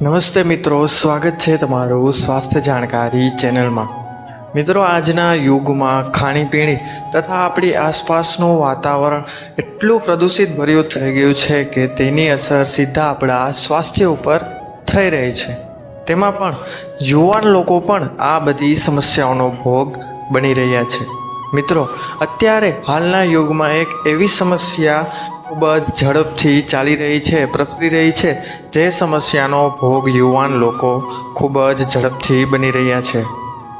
નમસ્તે મિત્રો, સ્વાગત છે તમારું સ્વાસ્થ્ય જાણકારી ચેનલમાં. મિત્રો, આજના યુગમાં ખાણીપીણી તથા આપણી આસપાસનું વાતાવરણ એટલું પ્રદૂષિત ભર્યું થઈ ગયું છે કે તેની અસર સીધા આપણા સ્વાસ્થ્ય ઉપર થઈ રહી છે. તેમાં પણ યુવાન લોકો પણ આ બધી સમસ્યાઓનો ભોગ બની રહ્યા છે. મિત્રો, અત્યારે હાલના યુગમાં એક એવી સમસ્યા ખૂબ જ ઝડપથી ચાલી રહી છે, પ્રસરી રહી છે. જે સમસ્યાનો ભોગ યુવાન લોકો ખૂબ જ ઝડપથી બની રહ્યા છે.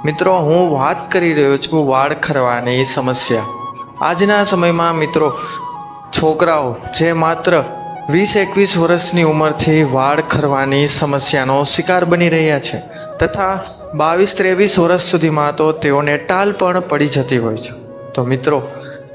મિત્રો, હું વાત કરી રહ્યો છું વાળ ખરવાની સમસ્યા. આજના સમયમાં મિત્રો, છોકરાઓ જે માત્ર વીસ એકવીસ વર્ષની ઉંમરથી વાળ ખરવાની સમસ્યાનો શિકાર બની રહ્યા છે તથા બાવીસ ત્રેવીસ વર્ષ સુધીમાં તો તેઓને ટાલ પણ પડી જતી હોય છે. તો મિત્રો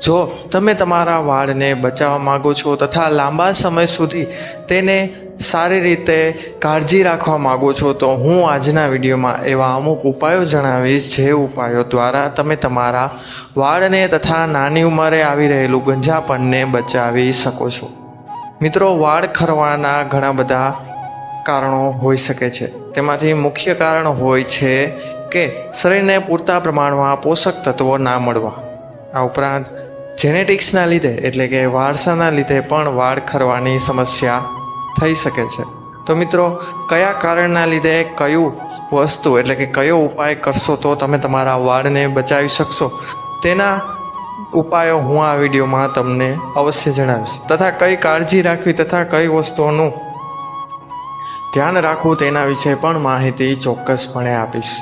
જો તમે તમારા વાળને બચાવવા માગો છો તથા લાંબા સમય સુધી તેને સારી રીતે કાળજી રાખવા માગો છો, તો હું આજના વિડીયોમાં એવા અમુક ઉપાયો જણાવીશ. જે ઉપાયો દ્વારા તમે તમારા વાળને તથા નાની ઉંમરે આવી રહેલું ગંજાપણને બચાવી શકો છો. મિત્રો, વાળ ખરવાના ઘણા બધા કારણો હોઈ શકે છે. તેમાંથી મુખ્ય કારણ હોય છે કે શરીરને પૂરતા પ્રમાણમાં પોષક તત્વો ના મળવા. આ ઉપરાંત જેનેટિક્સના લીધે એટલે કે વારસાના લીધે પણ વાળ ખરવાની સમસ્યા થઈ શકે છે. તો મિત્રો, કયા કારણના લીધે કયું વસ્તુ એટલે કે કયો ઉપાય કરશો તો તમે તમારા વાળને બચાવી શકશો? તેના ઉપાયો હું આ વિડીયોમાં તમને અવશ્ય જણાવીશ. તથા કઈ કાળજી રાખવી તથા કઈ વસ્તુઓનું ધ્યાન રાખવું તેના વિશે પણ માહિતી ચોક્કસપણે આપીશ.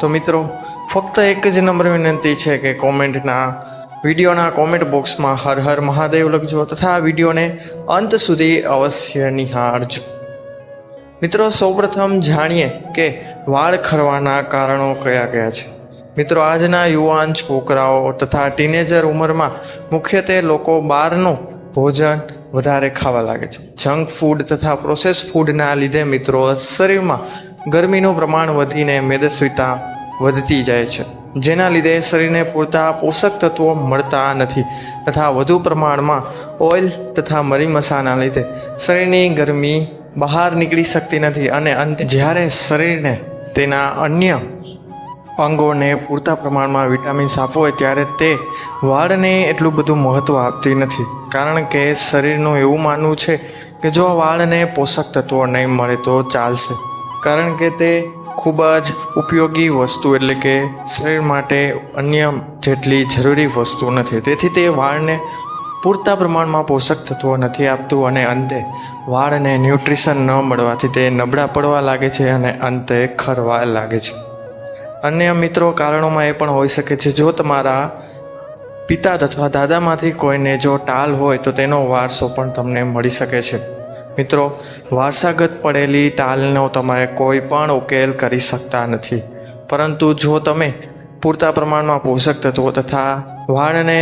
તો મિત્રો, ફક્ત એક જ નંબર વિનંતી છે કે કોમેન્ટના વિડીયોના કોમેન્ટ બોક્સમાં હર હર મહાદેવ લખજો તથા આ વિડીયોને અંત સુધી અવશ્ય નિહાળજો. મિત્રો, સૌપ્રથમ જાણીએ કે વાળ ખરવાના કારણો કયા કયા છે? મિત્રો, આજના યુવાન છોકરાઓ તથા ટીનેજર ઉંમરમાં મુખ્યત્વે લોકો બહારનું ભોજન વધારે ખાવા લાગે છે. જંક ફૂડ તથા પ્રોસેસ ફૂડના લીધે મિત્રો, શરીરમાં ગરમીનું પ્રમાણ વધીને મેદસ્વીતા વધતી જાય છે. જેના લીધે શરીરને પૂરતા પોષક તત્વો મળતા નથી તથા વધુ પ્રમાણમાં ઓઇલ તથા મરી મસાના લીધે શરીરની ગરમી બહાર નીકળી શકતી નથી અને અંતે જ્યારે શરીરને તેના અન્ય અંગોને પૂરતા પ્રમાણમાં વિટામિન્સ આપવો હોય ત્યારે તે વાળને એટલું બધું મહત્ત્વ આપતી નથી. કારણ કે શરીરનું એવું માનવું છે કે જો વાળને પોષક તત્વો નહીં મળે તો ચાલશે. કારણ કે તે ખૂબ જ ઉપયોગી વસ્તુ એટલે કે શરીર માટે અન્ય જેટલી જરૂરી વસ્તુ નથી. તેથી તે વાળને પૂરતા પ્રમાણમાં પોષક તત્વો નથી આપતું અને અંતે વાળને ન્યુટ્રિશન ન મળવાથી તે નબળા પડવા લાગે છે અને અંતે ખરવા લાગે છે. અન્ય મિત્રો, કારણોમાં એ પણ હોઈ શકે છે, જો તમારા પિતા અથવા દાદામાંથી કોઈને જો ટાલ હોય તો તેનો વારસો પણ તમને મળી શકે છે. મિત્રો, વારસાગત પડેલી ટાલનો તમે કોઈ પણ ઉકેલ કરી શકતા નથી. પરંતુ જો તમે પૂરતા પ્રમાણમાં પોષક તત્વો તથા વાળને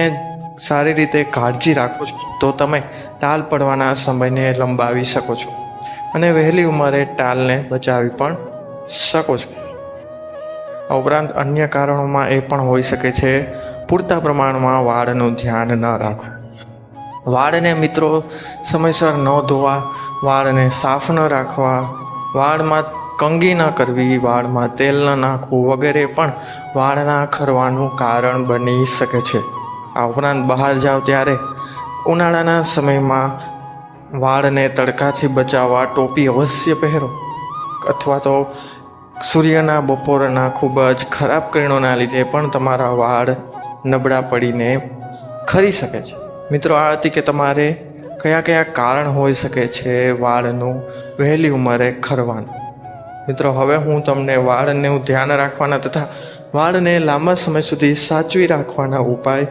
સારી રીતે કાળજી રાખો છો, તો તમે ટાલ પડવાના સમયને લંબાવી શકો છો અને વહેલી ઉંમરે ટાલને બચાવી પણ શકો છો. આ ઉપરાંત અન્ય કારણોમાં એ પણ હોઈ શકે છે, પૂરતા પ્રમાણમાં વાળનું ધ્યાન ન રાખવું. વાળને મિત્રો, સમયસર ન ધોવા વાળને સાફ ન રાખવા, વાળમાં કંગી ન કરવી, વાળમાં તેલ ન નાખવું વગેરે પણ વાળના ખરવાનું કારણ બની શકે છે. આ ઉપરાંત બહાર જાઓ ત્યારે ઉનાળાના સમયમાં વાળને તડકાથી બચાવવા ટોપી અવશ્ય પહેરો. અથવા તો સૂર્યના બપોરના ખૂબ જ ખરાબ કિરણોના લીધે પણ તમારા વાળ નબળા પડીને ખરી શકે છે. મિત્રો, આ હતી કે તમારે કયા કયા કારણ હોઈ શકે છે વાળનું વહેલી ઉંમરે ખરવાનું? મિત્રો, હવે હું તમને વાળનું ધ્યાન રાખવાના તથા વાળને લાંબા સમય સુધી સાચવી રાખવાના ઉપાય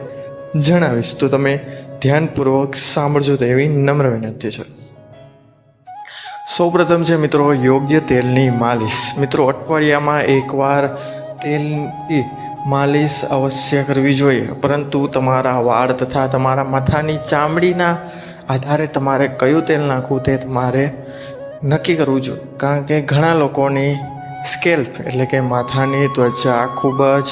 જણાવીશ. તો તમે ધ્યાનપૂર્વક સાંભળજો તેવી નમ્ર વિનંતી છે. સૌપ્રથમ છે મિત્રો, યોગ્ય તેલની માલિશ. મિત્રો, અઠવાડિયામાં એકવાર તેલની માલિશ અવશ્ય કરવી જોઈએ. પરંતુ તમારા વાળ તથા તમારા માથાની ચામડીના આધારે તમારે કયું તેલ નાખવું તે તમારે નક્કી કરવું જોઈએ. કારણ કે ઘણા લોકોની સ્કેલ્પ એટલે કે માથાની ત્વચા ખૂબ જ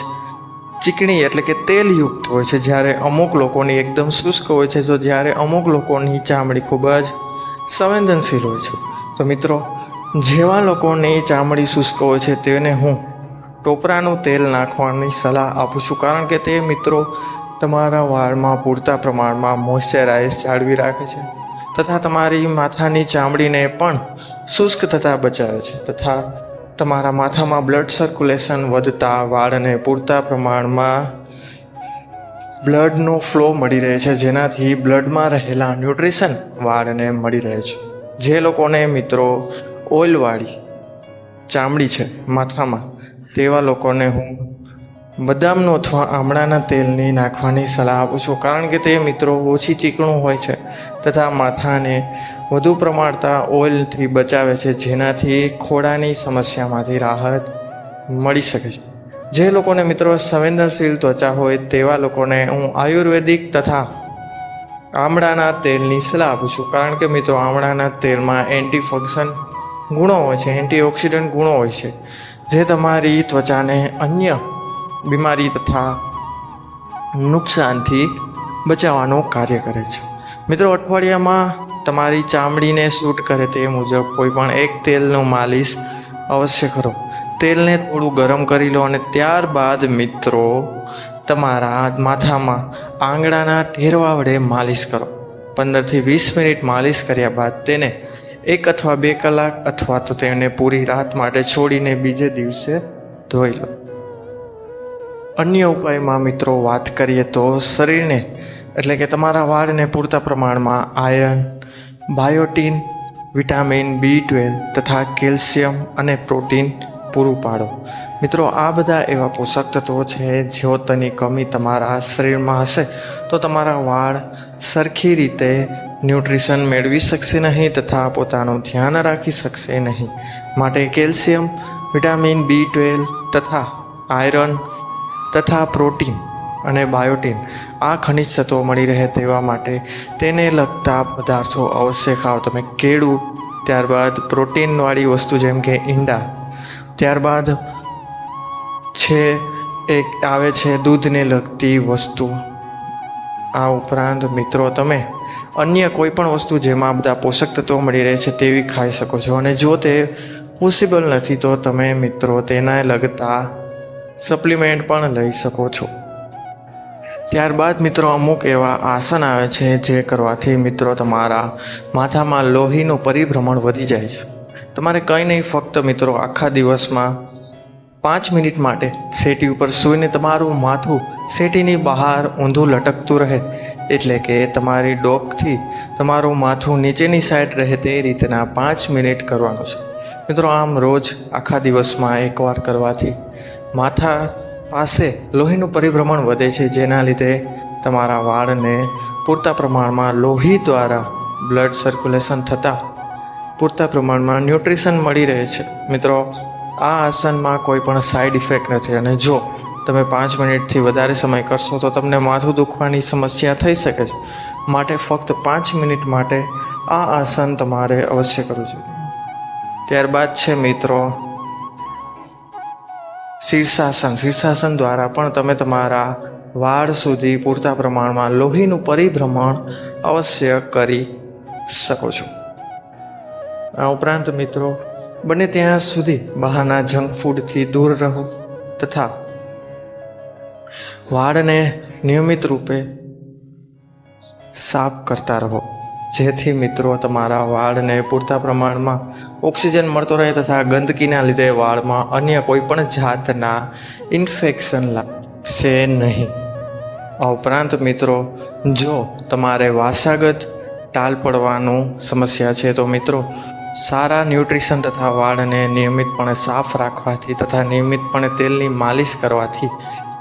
ચીકણી એટલે કે તેલયુક્ત હોય છે. જ્યારે અમુક લોકોની એકદમ શુષ્ક હોય છે, તો જ્યારે અમુક લોકોની ચામડી ખૂબ જ સંવેદનશીલ હોય છે. તો મિત્રો, જેવા લોકોની ચામડી શુષ્ક હોય છે, તેને હું ટોપરાનું તેલ નાખવાની સલાહ આપું છું. કારણ કે તે મિત્રો તમારા વાળમાં પૂરતા પ્રમાણમાં મોઇશ્ચરાઇઝ જાળવી રાખે છે તથા તમારી માથાની ચામડીને પણ શુષ્ક થતાં બચાવે છે તથા તમારા માથામાં બ્લડ સર્ક્યુલેશન વધતા વાળને પૂરતા પ્રમાણમાં બ્લડનો ફ્લો મળી રહે છે, જેનાથી બ્લડમાં રહેલા ન્યુટ્રિશન વાળને મળી રહે છે. જે લોકોને મિત્રો ઓઇલવાળી ચામડી છે માથામાં, તેવા લોકોને હું બદામનું અથવા આમળાના તેલની નાખવાની સલાહ આપું છું. કારણ કે તે મિત્રો ઓછી ચીકણું હોય છે તથા માથાને વધુ પ્રમાણતા ઓઇલથી બચાવે છે, જેનાથી ખોડાની સમસ્યામાંથી રાહત મળી શકે છે. જે લોકોને મિત્રો સંવેદનશીલ ત્વચા હોય તેવા લોકોને હું આયુર્વેદિક તથા આમળાના તેલની સલાહ આપું છું. કારણ કે મિત્રો આમળાના તેલમાં એન્ટીફંક્શન ગુણો હોય છે, એન્ટીઓક્સિડન્ટ ગુણો હોય છે, જે તમારી ત્વચાને અન્ય બીમારી તથા નુકસાનથી બચાવવાનું કાર્ય કરે છે. મિત્રો, અઠવાડિયામાં તમારી ચામડીને સૂટ કરે તે મુજબ કોઈ પણ એક તેલનું માલિશ અવશ્ય કરો. તેલને થોડું ગરમ કરી લો અને ત્યારબાદ મિત્રો, તમારા માથામાં આંગળાના ઠેરવા વડે માલિશ કરો. પંદરથી વીસ મિનિટ માલિશ કર્યા બાદ તેને એક અથવા બે કલાક અથવા તો તેને પૂરી રાત માટે છોડીને બીજે દિવસે ધોઈ લો. અન્ય ઉપાયમાં મિત્રો વાત કરીએ તો શરીરને, એટલે કે તમારા વાળને પૂરતા પ્રમાણમાં iron biotin vitamin B twelve તથા કેલ્શિયમ અને પ્રોટીન પૂરું પાડો. મિત્રો, આ બધા એવા પોષક તત્વો છે જો તેની કમી તમારા શરીરમાં હશે, તો તમારા વાળ સરખી રીતે ન્યુટ્રિશન મેળવી શકશે નહીં તથા પોતાનું ધ્યાન રાખી શકશે નહીં. માટે કેલ્શિયમ વિટામિન બી ટ્વેલ્વ તથા આયરન તથા પ્રોટીન અને બાયોટીન આ ખનિજ તત્વો મળી રહે તેવા માટે તેને લગતા પદાર્થો અવશ્ય ખાઓ. તમે કેળું, ત્યારબાદ પ્રોટીનવાળી વસ્તુ જેમ કે ઈંડા, ત્યારબાદ છે એક આવે છે દૂધને લગતી વસ્તુ. આ ઉપરાંત મિત્રો તમે અન્ય કોઈ પણ વસ્તુ જેમાં બધા પોષક તત્વો મળી રહે છે તેવી ખાઈ શકો છો. અને જો તે પોસિબલ નથી તો તમે મિત્રો તેના લગતા સપ્લિમેન્ટ પણ લઈ શકો છો. ત્યારબાદ મિત્રો અમુક એવા આસન આવે છે જે કરવાથી મિત્રો તમારા માથામાં લોહીનું પરિભ્રમણ વધી જાય છે. તમારે કંઈ નહીં, ફક્ત મિત્રો આખા દિવસમાં પાંચ મિનિટ માટે સેટી ઉપર સૂઈને તમારું માથું સેટીની બહાર ઊંધું લટકતું રહે. એટલે કે તમારી ડોકથી તમારું માથું નીચેની સાઈડ રહે તે રીતના પાંચ મિનિટ કરવાનું છે. મિત્રો આમ રોજ આખા દિવસમાં એકવાર કરવાથી માથા પાસે લોહીનું પરિભ્રમણ વધે છે, જેના લીધે તમારા વાળને પૂરતા પ્રમાણમાં લોહી દ્વારા બ્લડ સર્ક્યુલેશન થતાં પૂરતા પ્રમાણમાં ન્યુટ્રિશન મળી રહે છે. મિત્રો, આ આસનમાં કોઈ પણ સાઈડ ઇફેક્ટ નથી. અને જો તમે પાંચ મિનિટથી વધારે સમય કરશો, તો તમને માથું દુખવાની સમસ્યા થઈ શકે છે. માટે ફક્ત પાંચ મિનિટ માટે આ આસન તમારે અવશ્ય કરવું જોઈએ. ત્યારબાદ છે મિત્રો શીર્ષાસન શીર્ષાસન દ્વારા પણ તમે તમારા વાળ સુધી પૂરતા પ્રમાણમાં લોહીનું પરિભ્રમણ અવશ્ય કરી શકો છો. આ ઉપરાંત મિત્રો, બને ત્યાં સુધી બહારના જંક ફૂડથી દૂર રહો તથા વાળને નિયમિત રૂપે સાફ કરતા રહો. જેથી મિત્રો તમારા વાળને પૂરતા પ્રમાણમાં ઓક્સિજન મળતો રહે તથા ગંદકીના લીધે વાળમાં અન્ય કોઈ પણ જાતના ઇન્ફેક્શન લાગશે નહીં. આ ઉપરાંત મિત્રો, જો તમારે વારસાગત ટાલ પડવાનું સમસ્યા છે, તો મિત્રો સારા ન્યુટ્રિશન તથા વાળને નિયમિતપણે સાફ રાખવાથી તથા નિયમિતપણે તેલની માલિશ કરવાથી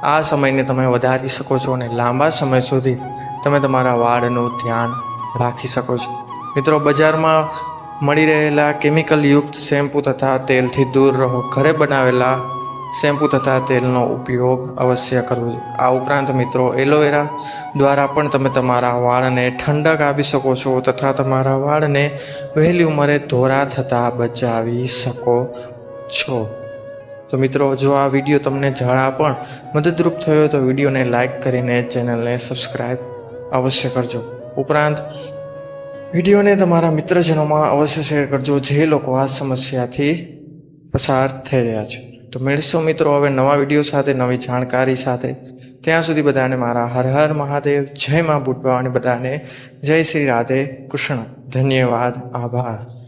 આ સમયને તમે વધારી શકો છો અને લાંબા સમય સુધી તમે તમારા વાળનું ધ્યાન રાખી શકો છો. મિત્રો, બજારમાં મળી રહેલા કેમિકલ યુક્ત શેમ્પૂ તથા તેલથી દૂર રહો. ઘરે બનાવેલા શેમ્પૂ તથા તેલનો ઉપયોગ અવશ્ય કરવો જોઈએ. આ ઉપરાંત, મિત્રો, એલોવેરા દ્વારા પણ તમે તમારા વાળને ઠંડક આપી શકો છો તથા તમારા વાળને વહેલી ઉંમરે ધોરા થતાં બચાવી શકો છો. તો મિત્રો, જો આ વીડિયો તમને જરા પણ મદદરૂપ થયો તો વિડીયોને લાઇક કરીને ચેનલને સબસ્ક્રાઈબ અવશ્ય કરજો. ઉપરાંત વિડીયોને તમારા મિત્રજનોમાં અવશ્ય શેર કરજો જે લોકો આ સમસ્યાથી પસાર થઈ રહ્યા છે. તો મેળશો મિત્રો હવે નવા વીડિયો સાથે, નવી જાણકારી સાથે. ત્યાં સુધી બધાને મારા હર હર મહાદેવ, જય મા અને બધાને. જય શ્રી રાધે કૃષ્ણ. ધન્યવાદ. આભાર.